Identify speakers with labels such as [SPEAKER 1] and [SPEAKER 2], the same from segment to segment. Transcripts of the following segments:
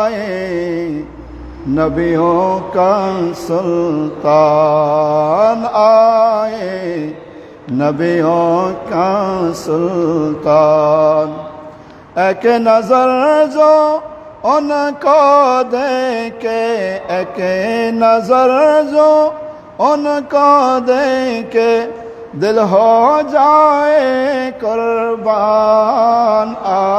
[SPEAKER 1] آئے نبیوں کا سلطان آئے نبیوں کا سلطان ایک نظر جو ان کو دیکھے ایک نظر جو ان کو دیکھے دل ہو جائے قربان آئے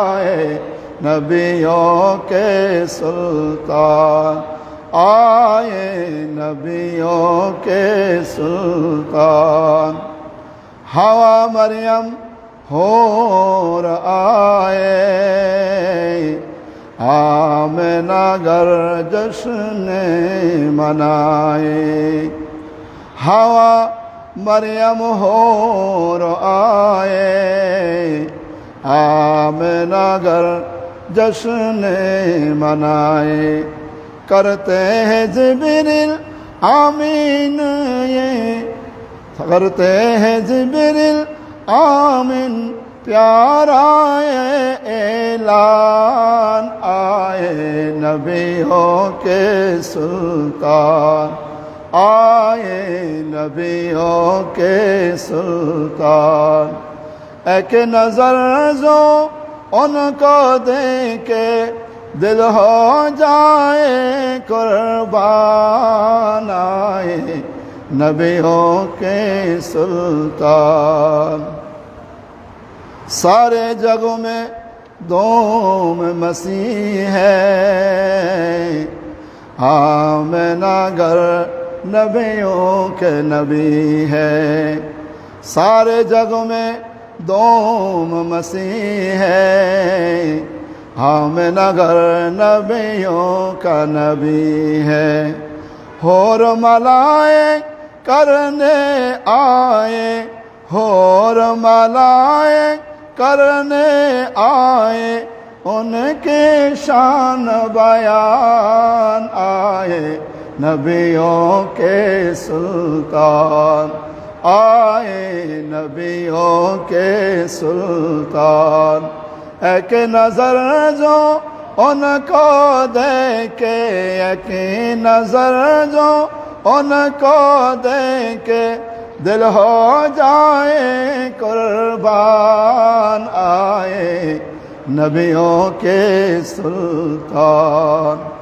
[SPEAKER 1] نبیوں کے سلطان آئے نبیوں کے سلطان ہوا مریم ہور آئے آمنہ گر جشن منائے ہوا مریم ہور آئے آمنہ گر جشن منائے کرتے ہیں جبریل، آمین، یہ کرتے ہیں جبریل، آمین پیارا اعلان آئے، نبیوں کے سلطان آئے، نبیوں کے سلطان۔ ایک نظر جو ان کو دیکھے دل ہو جائے، قربان آئے۔ نبیوں کے سلطان۔ سارے جگوں میں دوم مسیح ہے۔ آمنہ گر نبیوں کے نبی ہے۔ سارے جگوں میں دوم مسیح ہے۔ ہم نگر نبیوں کا نبی ہے۔ ہور ملائے کرنے آئے۔ ہور ملائے کرنے آئے۔ ان کے شان بیان آئے۔ نبیوں کے سلطان۔ آئے نبیوں کے سلطان۔ ایک نظر جو ان کو دیکھے، ایک نظر جو ان کو دیکھے۔ دل ہو جائے، قربان آئے نبیوں کے سلطان۔